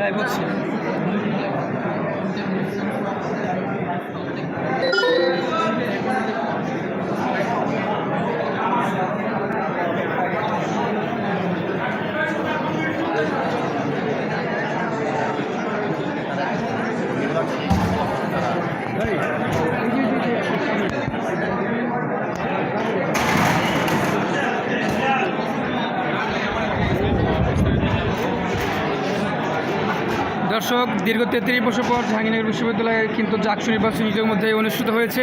Live হচ্ছে দর্শক দীর্ঘ তেত্রিশ বছর পর জাহাঙ্গীরনগর বিশ্ববিদ্যালয়ে কিন্তু জাকসু নির্বাচন নিজের মধ্যে অনুষ্ঠিত হয়েছে।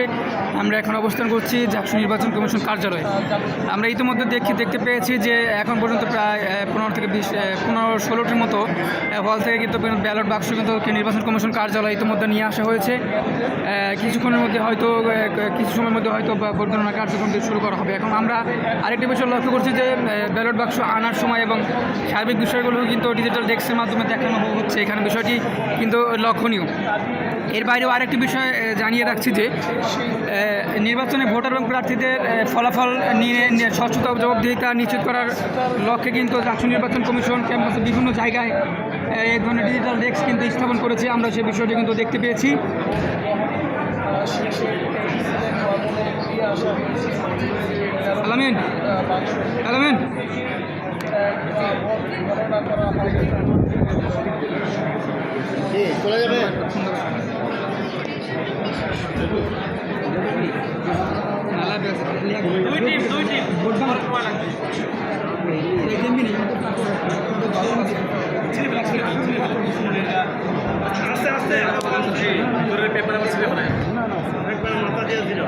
আমরা এখন অবস্থান করছি জাকসু নির্বাচন কমিশন কার্যালয়ে। আমরা ইতিমধ্যে দেখি, দেখতে পেয়েছি যে এখন পর্যন্ত প্রায় পনেরো থেকে বিশ পনেরো ষোলোটির মতো হল থেকে কিন্তু ব্যালট বাক্স কিন্তু নির্বাচন কমিশন কার্যালয় ইতিমধ্যে নিয়ে আসা হয়েছে। কিছুক্ষণের মধ্যে হয়তো কিছু সময়ের মধ্যে হয়তো ভোট গণনা কার্যক্রম শুরু করা হবে। এখন আমরা আরেকটি বিষয় লক্ষ্য করছি যে ব্যালট বাক্স আনার সময় এবং সার্বিক বিষয়গুলো কিন্তু ডিজিটাল ডেস্কের মাধ্যমে দেখানো হচ্ছে। এখানে বিষয়টি কিন্তু লক্ষণীয়। এর বাইরেও আরেকটি বিষয় জানিয়ে রাখছি যে নির্বাচনে ভোটার এবং প্রার্থীদের ফলাফল নিয়ে স্বচ্ছতা জবাবদিহিতা নিশ্চিত করার লক্ষ্যে কিন্তু জাতীয় নির্বাচন কমিশন ক্যাম্পাসে বিভিন্ন জায়গায় এই ধরনের ডিজিটাল ডেস্ক কিন্তু স্থাপন করেছে। আমরা সেই বিষয়টি কিন্তু দেখতে পেয়েছি। চলে যাবে? দুই টিম দুই টিম আস্তে আস্তে তোর পেপার আমার ছিঁড়ে ফেলে একবার মাথা দিয়ে দিল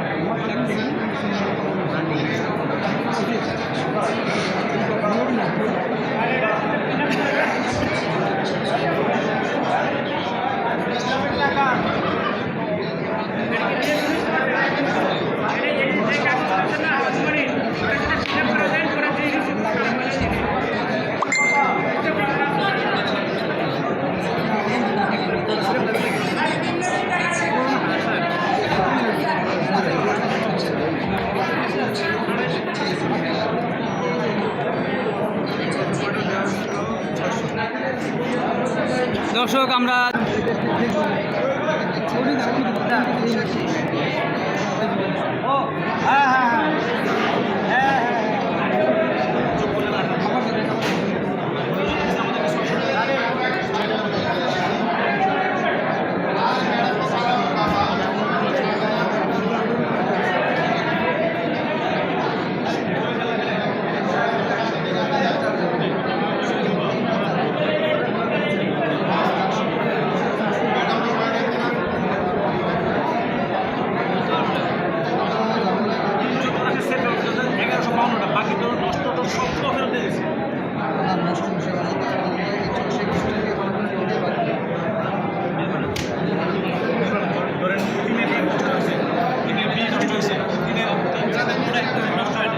দর্শক আমরা এগারোশো বাউন্নটা বাকি তো নষ্ট তো সব তো ফেরত দিয়ে দিয়েছে ধরেন তিনে দিয়ে নষ্ট হয়েছে তিনে বি নষ্ট হয়েছে তিনে যাদের মনে একটা নষ্ট হয়নি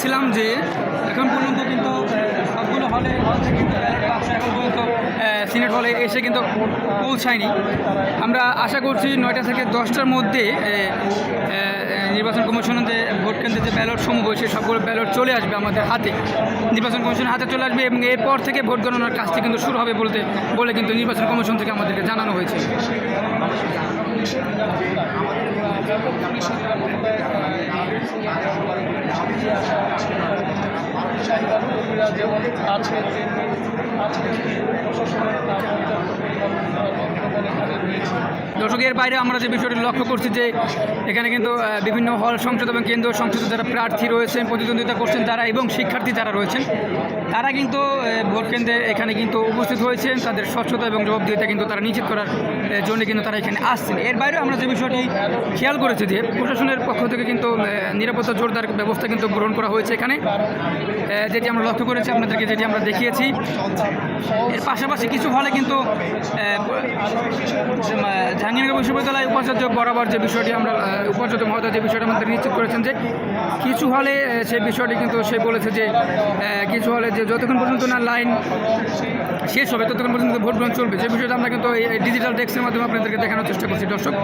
জানাচ্ছিলাম যে এখন পর্যন্ত কিন্তু সবগুলো হলে এখন পর্যন্ত সিনেট হলে এসে কিন্তু পৌঁছায়নি। আমরা আশা করছি নয়টা থেকে দশটার মধ্যে নির্বাচন কমিশনের যে ভোট কেন্দ্রে যে ব্যালট সমূহ সে সবগুলো ব্যালট চলে আসবে আমাদের হাতে। নির্বাচন কমিশনের হাতে চলে আসবে এবং এরপর থেকে ভোট গণনার কাজটি কিন্তু শুরু হবে বলতে, বলে কিন্তু নির্বাচন কমিশন থেকে আমাদেরকে জানানো হয়েছে। আজকে আজকে প্রশাসনের দর্শক বাইরে আমরা যে বিষয়টি লক্ষ্য করছি যে এখানে কিন্তু বিভিন্ন হল সংসদ এবং কেন্দ্রীয় সংসদে যারা প্রার্থী রয়েছেন, প্রতিদ্বন্দ্বিতা করছেন, তারা এবং শিক্ষার্থী যারা রয়েছেন, তারা কিন্তু ভোট কেন্দ্রে এখানে কিন্তু উপস্থিত হয়েছেন। তাদের স্বচ্ছতা এবং জবাবদিহিতা কিন্তু তারা নিশ্চিত করার জন্য কিন্তু তারা এখানে আসছেন। এর বাইরে আমরা যে বিষয়টি খেয়াল করেছি যে প্রশাসনের পক্ষ থেকে কিন্তু নিরাপত্তা জোরদার ব্যবস্থা কিন্তু গ্রহণ করা হয়েছে এখানে। যেটি আমরা লক্ষ্য করেছি, আপনাদেরকে যেটি আমরা দেখিয়েছি এর পাশাপাশি কিছু হলে কিন্তু জাহাঙ্গীরনগর বিশ্ববিদ্যালয় উপাচার্য বরাবর যে বিষয়টি আমরা উপাচার্য মহোদয় যে বিষয়টা আমাদের নিশ্চিত করেছেন যে কিছু হলে সেই বিষয়টি কিন্তু সে বলেছে যে কিছু হলে যে যতক্ষণ পর্যন্ত না লাইন শেষ হবে ততক্ষণ পর্যন্ত ভোট গ্রহণ চলবে যে বিষয়টা আমরা কিন্তু এই ডিজিটাল ডেস্কের মাধ্যমে আপনাদেরকে দেখানোর চেষ্টা করছি দর্শক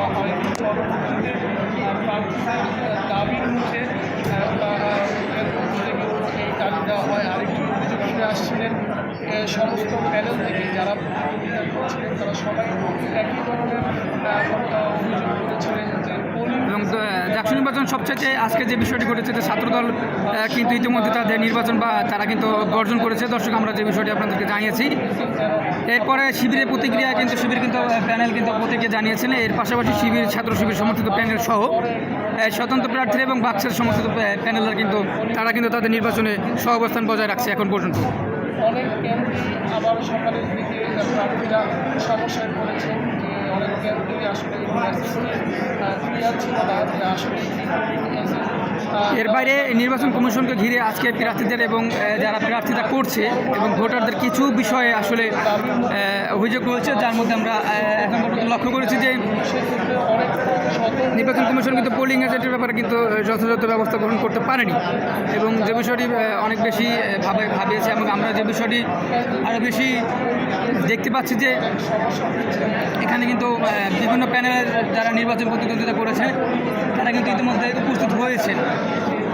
হয় আসছিলেন সমস্ত প্যানেল থেকে যারা করছিলেন, তারা সবাই একই ধরনের অভিযোগ করেছিলেন যে নির্বাচন সবচেয়ে আজকে যে বিষয়টি ঘটেছে, যে ছাত্রদল কিন্তু ইতিমধ্যে তাদের নির্বাচন বা তারা কিন্তু বর্জন করেছে। দর্শক, আমরা যে বিষয়টি আপনাদেরকে জানিয়েছি, এরপরে শিবিরের প্রতিক্রিয়া কিন্তু, শিবির কিন্তু প্যানেল কিন্তু প্রতিক্রিয়া জানিয়েছেন। এর পাশাপাশি শিবির, ছাত্র শিবির সমর্থিত প্যানেল সহ স্বতন্ত্র প্রার্থীরা এবং বাক্সের সমর্থিত প্যানেলরা কিন্তু, তারা কিন্তু তাদের নির্বাচনে সহ অবস্থান বজায় রাখছে এখন পর্যন্ত। অনেক কেন্দ্রে আবার সকালের দিকে প্রার্থীরা সমস্যায় পড়েছেন যে অনেক কেন্দ্রে আসলে ক্লিয়ার ছিল না যে আসলে এর বাইরে নির্বাচন কমিশনকে ঘিরে আজকে প্রার্থীদের এবং যারা প্রার্থীতা করছে এবং ভোটারদের কিছু বিষয়ে আসলে অভিযোগ রয়েছে, যার মধ্যে আমরা এখন লক্ষ্য করেছি যে নির্বাচন কমিশন কিন্তু পোলিং এজেন্টের ব্যাপারে কিন্তু যথাযথ ব্যবস্থা গ্রহণ করতে পারেনি এবং যে বিষয়টি অনেক বেশি ভাবে ভাবিয়েছে এবং আমরা যে বিষয়টি আরও বেশি দেখতে পাচ্ছি যে এখানে কিন্তু বিভিন্ন প্যানেলের যারা নির্বাচন প্রতিদ্বন্দ্বিতা করেছে, তারা কিন্তু ইতিমধ্যে উপস্থিত হয়েছেন।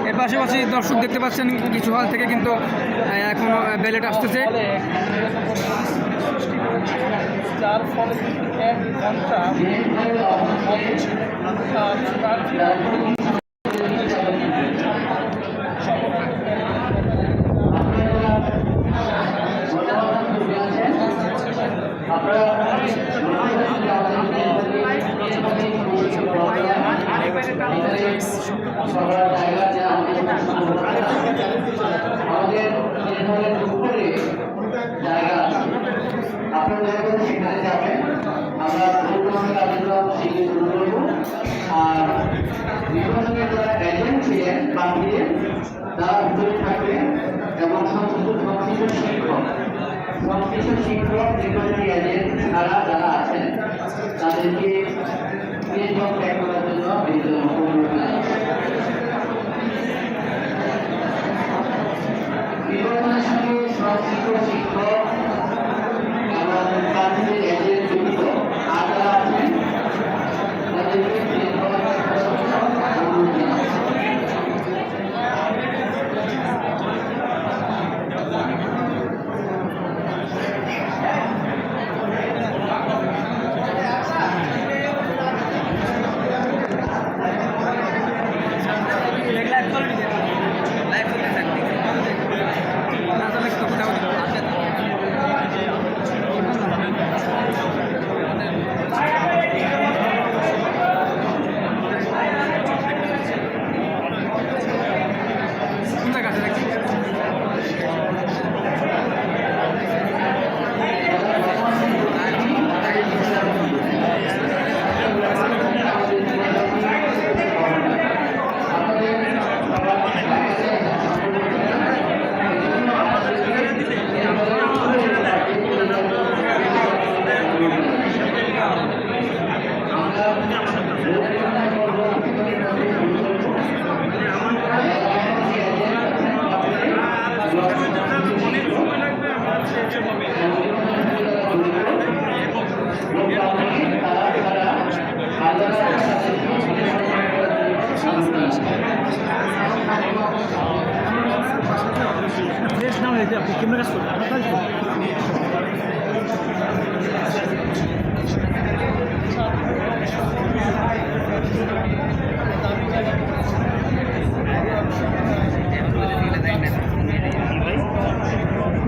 এর পাশাপাশি দর্শক দেখতে পাচ্ছেন, কিছু হল থেকে কিন্তু এখনও ব্যালেট আসতেছে যার ফলে এক ঘণ্টা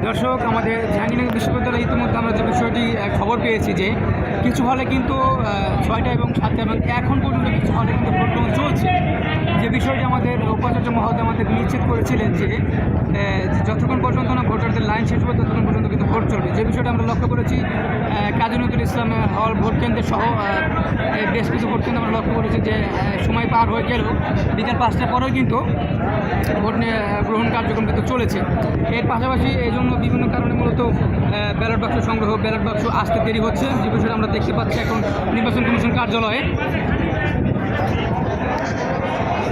দর্শক, আমাদের জাহাঙ্গীরনগর বিশ্ববিদ্যালয়ে ইতিমধ্যে আমরা যে বিষয়টি খবর পেয়েছি যে, কিছু হলে কিন্তু ছয়টা এবং সাতটা এবং এখন পর্যন্ত কিছু হলে কিন্তু ভোট গ্রহণ চলছে যে আমাদের উপাচার্য মহোদয় আমাদের নিশ্চিত করেছিলেন যে যতক্ষণ পর্যন্ত না ভোটারদের লাইন শেষ হবে, ততক্ষণ পর্যন্ত কিন্তু ভোট চলবে। যে বিষয়টা আমরা লক্ষ্য করেছি কাজী নজরুল ইসলাম হল ভোট কেন্দ্র সহ বেশ কিছু ভোট কেন্দ্র আমরা লক্ষ্য করেছি যে সময় পার হয়ে গেলেও বিকাল পাঁচটার পরেও কিন্তু ভোট গ্রহণ কার্যক্রম কিন্তু চলেছে। এর পাশাপাশি এই জন্য বিভিন্ন কারণে মূলত ব্যালট বাক্স সংগ্রহ, ব্যালট বাক্স আসতে দেরি হচ্ছে। যে বিষয়টা আমরা দেখতে পাচ্ছি এখন নির্বাচন কমিশন কার্যালয়ে।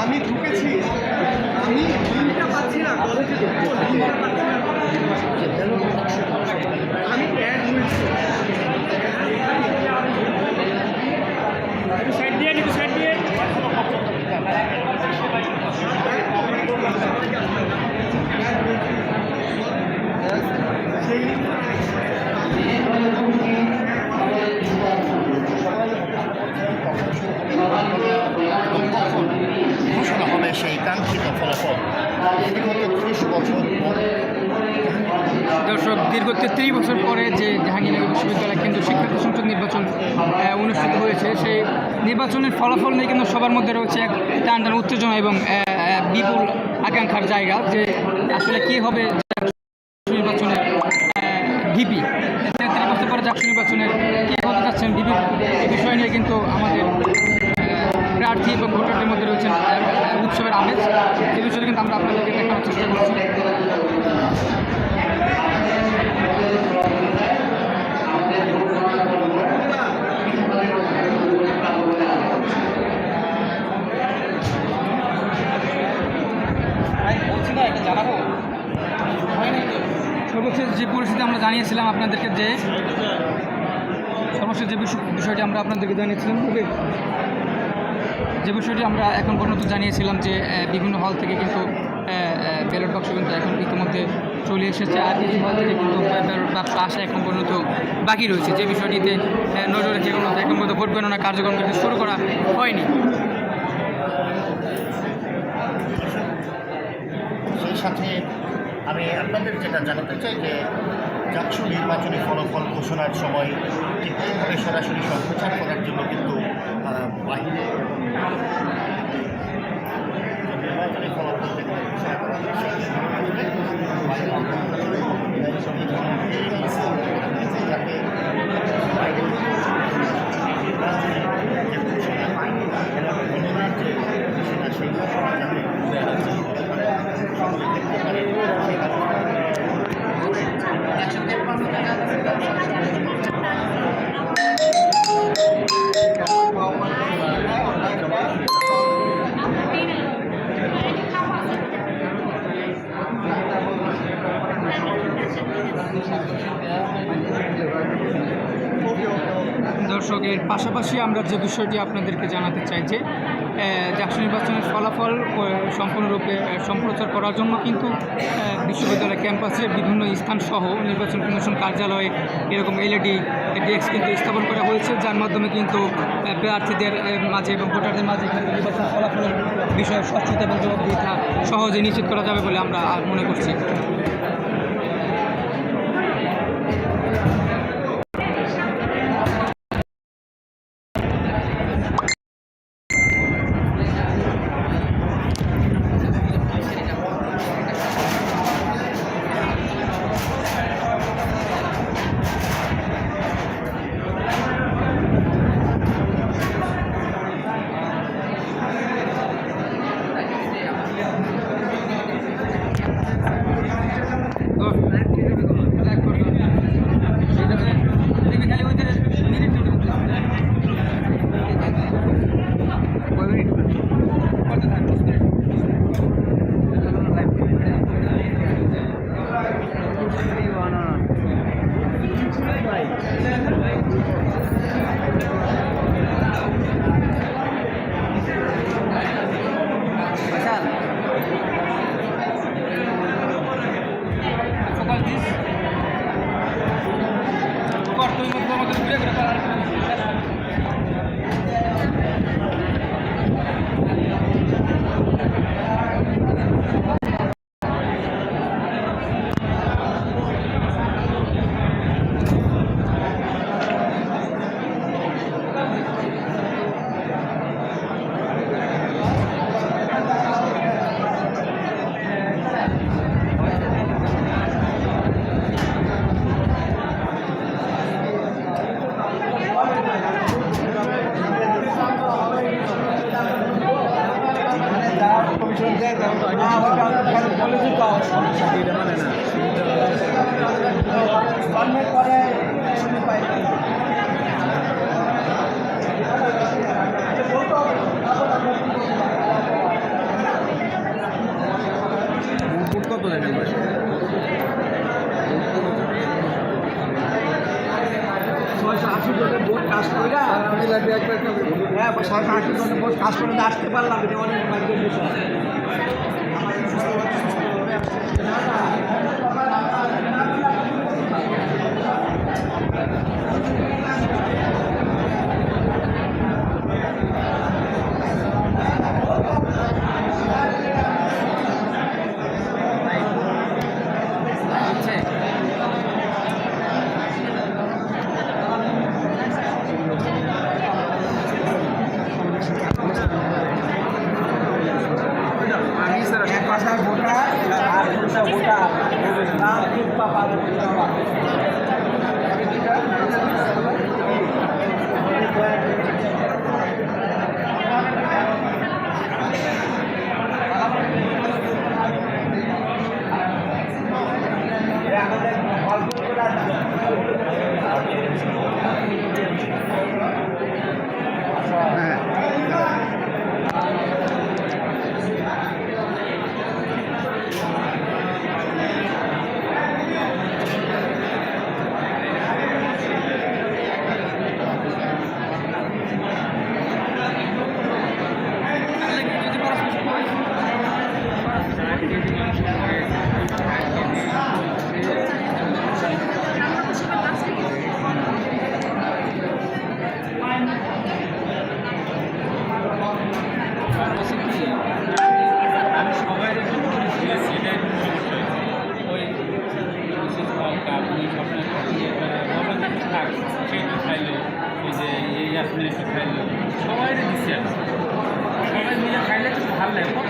আমি ঢুকেছি আমি লিঙ্কটা পাচ্ছি না কলেজে ঢুকবো লিঙ্কটা পাচ্ছি না আমি অ্যাড হয়েছি সাইড দিয়ে একটু সাইড দিয়ে ঘোষণা হবে সেই কাঙ্ক্ষিত ফলাফল বিগত ত্রিশ বছর পর দর্শক দীর্ঘ তেত্রিশ বছর পরে যে জাহাঙ্গীরনগর বিশ্ববিদ্যালয় কেন্দ্রীয় শিক্ষার্থী সংসদ নির্বাচন অনুষ্ঠিত হয়েছে, সেই নির্বাচনের ফলাফল নিয়ে কিন্তু সবার মধ্যে রয়েছে এক টান উত্তেজনা এবং বিপুল আকাঙ্ক্ষার জায়গা যে আসলে কি হবে নির্বাচনের ভিপি তেত্রিশ বছর পরে জাতীয় নির্বাচনের কী হতে যাচ্ছেন ভিপি এই বিষয় নিয়ে কিন্তু আমাদের আহ, প্রার্থী এবং ভোটারদের মধ্যে রয়েছেন আহ, আহ, উৎসবের আমেজ এই বিষয়ে কিন্তু আমরা আপনাদেরকে দেখানোর চেষ্টা করছি সর্বশেষ যে পরিস্থিতি আমরা জানিয়েছিলাম আপনাদেরকে যে সর্বশেষ যে বিষয়- বিষয়টি আমরা আপনাদেরকে জানিয়েছিলাম তবে যে বিষয়টি আমরা এখন পর্যন্ত জানিয়েছিলাম যে বিভিন্ন হল থেকে কিন্তু ব্যালট বাক্স কিন্তু এখন ইতিমধ্যে চলে এসেছে। আর কিছু হল থেকে কিন্তু ব্যালট বাক্স আসা এখন পর্যন্ত বাকি রয়েছে। যে বিষয়টিতে নজর রেখে এখন পর্যন্ত ভোট গণনা কার্যক্রম কিন্তু শুরু করা হয়নি সেই সাথে আমি আপনাদের যেটা জানাতে চাই যে জাকসু নির্বাচনী ফলাফল ঘোষণার সময় ঠিকভাবে সরাসরি সম্প্রচার করার জন্য কিন্তু পাশাপাশি আমরা যে বিষয়টি আপনাদেরকে জানাতে চাই যে জাকসু নির্বাচনের ফলাফল সম্পূর্ণরূপে সম্প্রচার করার জন্য কিন্তু বিশ্ববিদ্যালয় ক্যাম্পাসের বিভিন্ন স্থান সহ নির্বাচন কমিশন কার্যালয়ে এরকম এলইডি ডেস্ক কিন্তু স্থাপন করা হয়েছে, যার মাধ্যমে কিন্তু প্রার্থীদের মাঝে এবং ভোটারদের মাঝে কিন্তু নির্বাচন ফলাফলের বিষয়ে স্বচ্ছতা এবং জবাবদিহিতা সহজে নিশ্চিত করা যাবে বলে আমরা মনে করছি। সরকার কাজ করে আসতে পারলাম এটা অনেক ভাগ্যের বিষয় খাইলে সবাই মিলে খাইলে তো ভালো লাগে।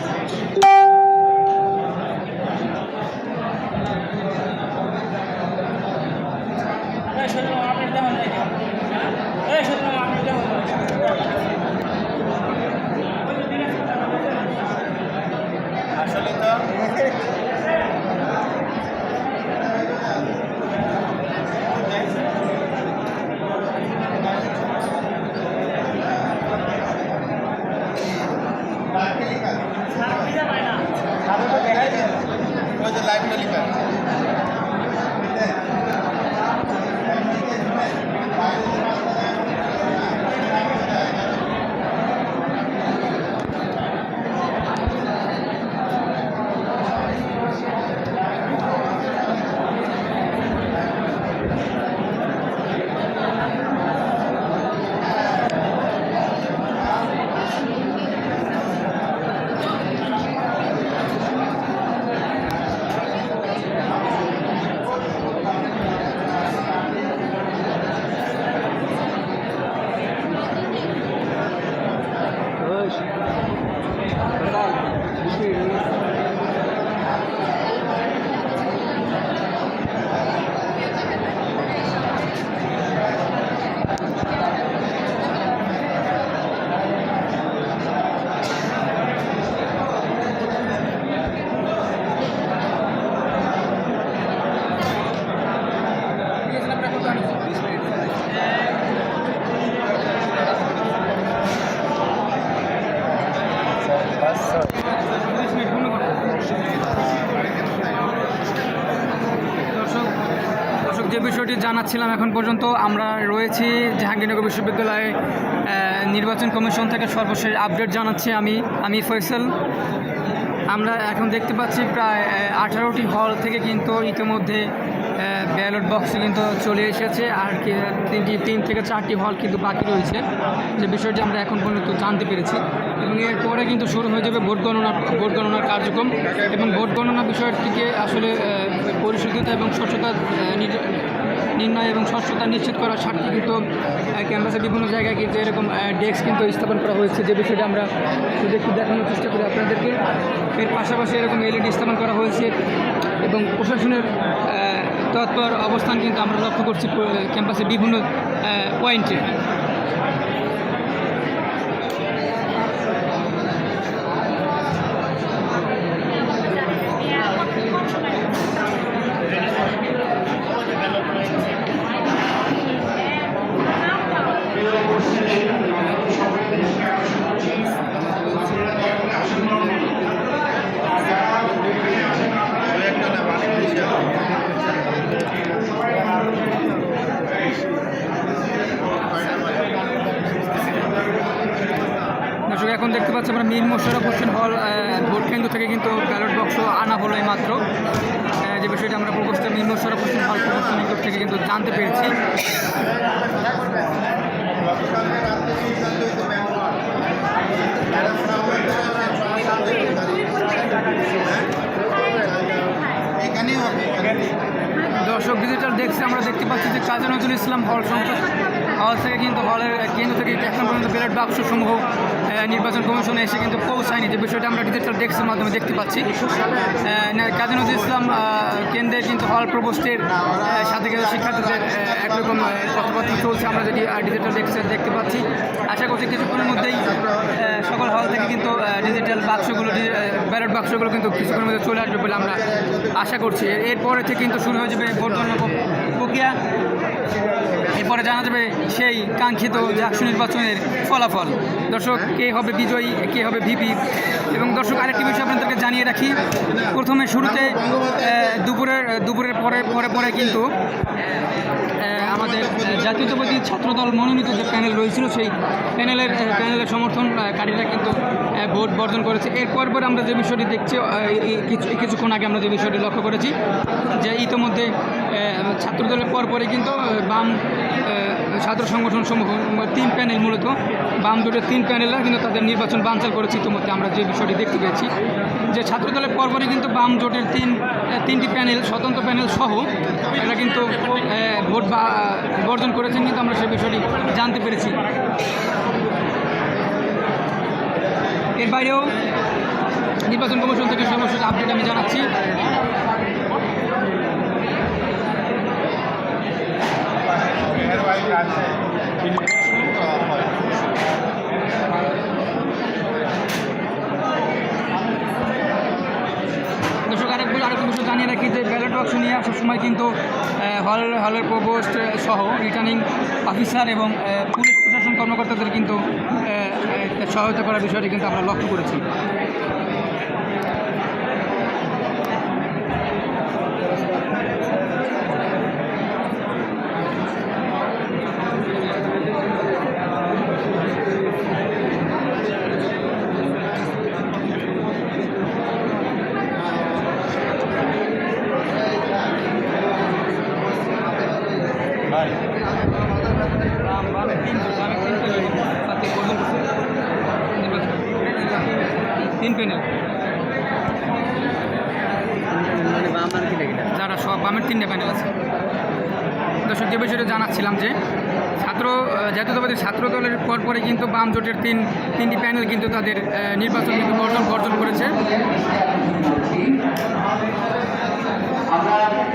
জানাচ্ছিলাম এখন পর্যন্ত আমরা রয়েছি জাহাঙ্গীরনগর বিশ্ববিদ্যালয়ে নির্বাচন কমিশন থেকে সর্বশেষ আপডেট জানাচ্ছি আমি আমি ফয়সাল। আমরা এখন দেখতে পাচ্ছি প্রায় আঠারোটি হল থেকে কিন্তু ইতিমধ্যে ব্যালট বক্সে কিন্তু চলে এসেছে আর কি, তিনটি, তিন থেকে চারটি হল কিন্তু বাকি রয়েছে। যে বিষয়টি আমরা এখন পর্যন্ত জানতে পেরেছি। এবং এরপরে কিন্তু শুরু হয়ে যাবে ভোট গণনা, ভোট গণনার কার্যক্রম। এবং ভোট গণনা বিষয়টিকে আসলে পরিশোধিত এবং স্বচ্ছতা নির্ণয় এবং স্বচ্ছতা নিশ্চিত করার স্বার্থে কিন্তু ক্যাম্পাসের বিভিন্ন জায়গায় কিন্তু এরকম ডেস্ক কিন্তু স্থাপন করা হয়েছে। যে বিষয়টা আমরা শুধু একটু দেখানোর চেষ্টা করি আপনাদেরকে। এর পাশাপাশি এরকম এলইডি স্থাপন করা হয়েছে এবং প্রশাসনের তৎপর অবস্থান কিন্তু আমরা লক্ষ্য করছি ক্যাম্পাসে বিভিন্ন পয়েন্টে একটা না অনেক বেশি আছে। কয়টা বাজে? পাচ্ছি আমরা মীর মোশারফ হোসেন হল ভোট কেন্দ্র থেকে কিন্তু ব্যালট বক্স আনা হলো এই মাত্র যে বিষয়টা আমরা প্রকোষ্ঠ মীর মোশারফ হোসেন হল প্রকোষ্ঠ নিকট থেকে কিন্তু জানতে পেরেছি। দর্শক ডিজিটাল ডেস্কে আমরা দেখতে পাচ্ছি যে কাজী নজরুল ইসলাম হল সংসদ হল থেকে কিন্তু হলের কেন্দ্র থেকে এখন পর্যন্ত ব্যালট বাক্স সমূহ নির্বাচন কমিশনে এসে কিন্তু পৌঁছায়নি। যে বিষয়টা আমরা ডিজিটাল ডেস্কের মাধ্যমে দেখতে পাচ্ছি। কাজী নজরুল ইসলাম কেন্দ্রে কিন্তু হল প্রবোস্টের সাথে কিন্তু শিক্ষার্থীদের একরকম কথাবার্তা চলছে। আমরা যদি ডিজিটাল ডেস্কে দেখতে পাচ্ছি, আশা করছি কিছুক্ষণের মধ্যেই সকল হল থেকে কিন্তু ডিজিটাল বাক্সগুলো ব্যালট বাক্সগুলো কিন্তু কিছুক্ষণের মধ্যে চলে আসবে বলে আমরা আশা করছি। এরপরে থেকে কিন্তু শুরু হয়ে যাবে ভোট প্রক্রিয়া এরপরে জানা যাবে সেই কাঙ্ক্ষিত জাকসু নির্বাচনের ফলাফল। দর্শক, কে হবে বিজয়ী, কে হবে ভিপি? এবং দর্শক, আরেকটি বিষয় আপনাদেরকে জানিয়ে রাখি। প্রথমে শুরুতে দুপুরের দুপুরের পরে পরে পরে কিন্তু আমাদের জাতীয়তাবাদী ছাত্রদল মনোনীত যে প্যানেল রয়েছিল, সেই প্যানেলের প্যানেলের সমর্থনকারীরা কিন্তু ভোট বর্জন করেছে। এরপর পর আমরা যে বিষয়টি দেখছি কিছু, কিছুক্ষণ আগে আমরা যে বিষয়টি লক্ষ্য করেছি, যে ইতিমধ্যে ছাত্রদলের পর পরে কিন্তু বাম ছাত্র সংগঠন সমূহ তিন প্যানেল মূলত। বাম জোটের তিন প্যানেলরা কিন্তু তাদের নির্বাচন বানচাল করেছে ইতিমধ্যে, আমরা যে বিষয়টি দেখতে পেয়েছি। যে ছাত্রদলের পরপরই কিন্তু বাম জোটের তিন তিনটি প্যানেল, স্বতন্ত্র প্যানেল সহ এরা কিন্তু ভোট বর্জন করেছেন কিন্তু আমরা সে বিষয়টি জানতে পেরেছি। এর বাইরেও নির্বাচন কমিশন থেকে সর্বশেষ আপডেট আমি জানাচ্ছি। দর্শক আরেকগুলো আরেকটা বিষয় জানিয়ে রাখি যে ব্যালট বাক্স নিয়ে আসার সময় কিন্তু হল হলের প্রবোস্ট সহ রিটার্নিং অফিসার এবং পুলিশ প্রশাসন কর্মকর্তাদের কিন্তু সহায়তা করার বিষয়টি কিন্তু আমরা লক্ষ্য করেছি তিন প্যানেল যারা সব বামের তিনটে প্যানেল আছে। দর্শক, যে বিষয়টা জানাচ্ছিলাম যে ছাত্র জাতীয়তাবাদী ছাত্র দলের পর পরে কিন্তু বাম জোটের তিন, তিনটি প্যানেল কিন্তু তাদের নির্বাচন কিন্তু বর্জন বর্জন করেছে।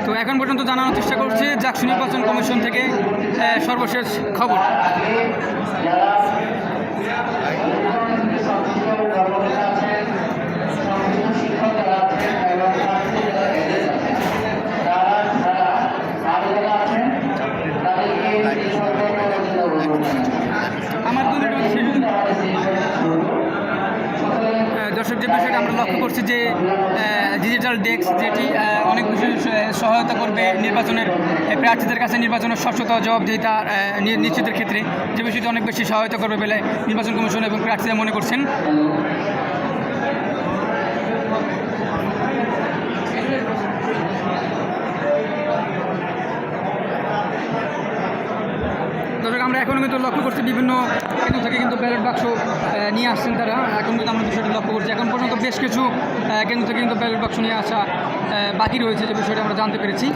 তো এখন পর্যন্ত জানানোর চেষ্টা করছি জাকসু নির্বাচন কমিশন থেকে সর্বশেষ খবর যারা কর্মকর্তা আছেন সংস্কৃত শিক্ষক যারা আছেন এবং ছাত্রী যারা এদের আছেন তারা যারা আরও যারা আছেন তাদেরকে এই সরকার কর্মকর্তা অনুরোধ আমার দু মিনিট মধ্যে শেষ হয়ে যাবে। আমাদের সেই শুরু আহ, দর্শক যে বিষয়টা আমরা লক্ষ্য করছি যে ডিজিটাল ডেস্ক যেটি অনেক সহায়তা করবে নির্বাচনের প্রার্থীদের কাছে নির্বাচনের স্বচ্ছতা জবাবদিহিতা নিশ্চিতের ক্ষেত্রে। যে বিষয়টি অনেক বেশি সহায়তা করবে বলে নির্বাচন কমিশন এবং প্রার্থীরা মনে করছেন। আমরা এখনও কিন্তু লক্ষ্য করছি বিভিন্ন কেন্দ্র থেকে কিন্তু ব্যালট বাক্স নিয়ে আসছেন তারা। এখন কিন্তু আমরা বিষয়টি লক্ষ্য করছি। এখন পর্যন্ত বেশ কিছু কেন্দ্র থেকে কিন্তু ব্যালট বাক্স নিয়ে আসা বাকি রয়েছে, যে বিষয়টি আমরা জানতে পেরেছি।